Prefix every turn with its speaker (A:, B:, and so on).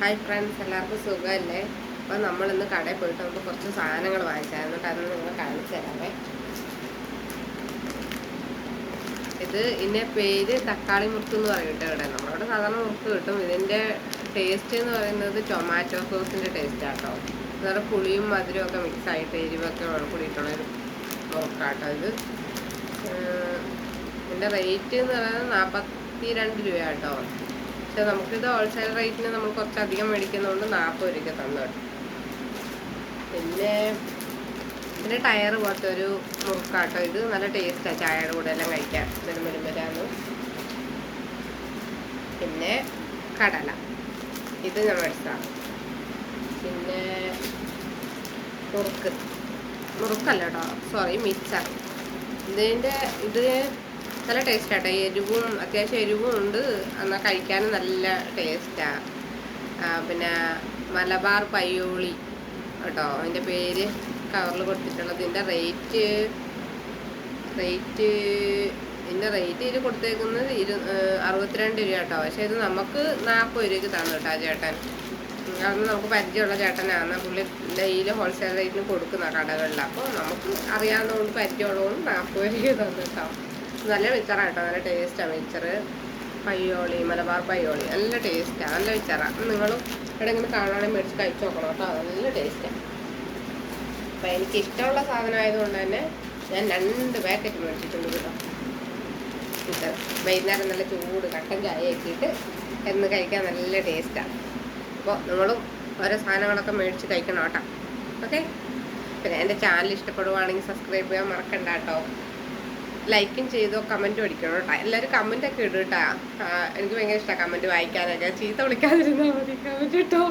A: Hi friends എല്ലാവർക്കും സുഖമല്ലേ? അപ്പോൾ നമ്മളിന്ന് കടയിൽ പോയിട്ട് നമുക്ക് കുറച്ച് സാധനങ്ങൾ വാങ്ങിച്ചായിരുന്നു. കാരണം നിങ്ങൾ കാണിച്ചു തരാമേ ഇത് ഇതിന്റെ പേര് തക്കാളി മുറുക്ക് എന്ന് പറയും കേട്ടോ ഇവിടെ. നമ്മളവിടെ സാധാരണ മുറുക്ക് കിട്ടും. ഇതിന്റെ ടേസ്റ്റ് എന്ന് പറയുന്നത് ടൊമാറ്റോ സോസിന്റെ ടേസ്റ്റ് ആട്ടോ വേറെ പുളിയും മധുരവും ഒക്കെ മിക്സ് ആയിട്ട് എരിവൊക്കെ കൂടിയിട്ടുള്ള ഒരു മുറുക്കാട്ടോ ഇത്. ഇതിന്റെ റേറ്റ് എന്ന് പറയുന്നത് നാൽപ്പത്തി രണ്ട് രൂപ പക്ഷെ നമുക്കിത് ഹോൾസെയിൽ റേറ്റിന് നമ്മൾ കുറച്ചധികം മേടിക്കുന്നതുകൊണ്ട് നാൽപ്പത് രൂപയ്ക്ക് തന്നു പിന്നെ പിന്നെ ടയർ പോലത്തെ ഒരു മുറുക്കാട്ടോ. ഇത് നല്ല ടേസ്റ്റാണ് ചായയുടെ കൂടെ എല്ലാം കഴിക്കാൻ. നെടുമ്പരുമ്പരാന്ന് പിന്നെ കടല. ഇത് ഞാൻ മേടിച്ചതാണ് പിന്നെ മുറുക്ക്. മുറുക്കല്ല കേട്ടോ. സോറി മിക്സർ ഇതിന്റെ ഇത് നല്ല ടേസ്റ്റ് ആട്ടോ. എരിവും അത്യാവശ്യം എരിവും ഉണ്ട്. എന്നാൽ കഴിക്കാനും നല്ല ടേസ്റ്റാണ് പിന്നെ മലബാർ പയ്യോളി കേട്ടോ. അതിന്റെ പേര് കവറിൽ കൊടുത്തിട്ടുള്ളത്. ഇതിന്റെ റേറ്റ് റേറ്റ് ഇതിന്റെ റേറ്റ് ഇതിൽ കൊടുത്തേക്കുന്നത് ഇരു അറുപത്തിരണ്ട് രൂപ കേട്ടോ. പക്ഷേ ഇത് നമുക്ക് നാൽപ്പത് രൂപയ്ക്ക് തന്നു കേട്ടോ ആ ചേട്ടൻ. അന്ന് നമുക്ക് പരിചയമുള്ള ചേട്ടനാണ്. പുള്ളി ഡെയിലി ഹോൾസെയിൽ റേറ്റിന് കൊടുക്കുന്ന കടകളിൽ അപ്പോൾ നമുക്ക് അറിയാവുന്നതുകൊണ്ട് പരിചയമുള്ളതുകൊണ്ട് നാൽപ്പത് രൂപ തന്നു കേട്ടോ. നല്ല മിച്ചറാണ് കേട്ടോ. നല്ല ടേസ്റ്റാണ് വെച്ചറ് പയ്യോളി മലബാർ പയ്യോളി. നല്ല ടേസ്റ്റാണ് നല്ല മിച്ചറാണ് നിങ്ങളും എവിടെയെങ്കിലും കാണുകയാണെങ്കിൽ മേടിച്ച് കഴിച്ചു നോക്കണം കേട്ടോ. നല്ല ടേസ്റ്റാണ് അപ്പം എനിക്ക് ഇഷ്ടമുള്ള സാധനം ആയതുകൊണ്ട് തന്നെ ഞാൻ രണ്ട് പാക്കറ്റ് മേടിച്ചിട്ടുണ്ട് കേട്ടോ. വൈകുന്നേരം നല്ല ചൂട് കട്ടൻ ചായ ആക്കിയിട്ട് എന്ന് കഴിക്കാൻ നല്ല ടേസ്റ്റാണ് അപ്പോൾ നിങ്ങളും ഓരോ സാധനങ്ങളൊക്കെ മേടിച്ച് കഴിക്കണം കേട്ടോ. ഓക്കെ പിന്നെ എന്റെ ചാനൽ ഇഷ്ടപ്പെടുവാണെങ്കിൽ സബ്സ്ക്രൈബ് ചെയ്യാൻ മറക്കണ്ട കേട്ടോ. ലൈക്കും ചെയ്തോ കമന്റും അടിക്കണം കേട്ടോ എല്ലാവരും കമന്റ് ഒക്കെ ഇടും കേട്ടോ എനിക്ക് ഭയങ്കര ഇഷ്ടമാണ് കമന്റ് വായിക്കാനൊക്കെ. ചീത്ത വിളിക്കാതിരുന്നാൽ മതി. കമന്റ് കേട്ടോ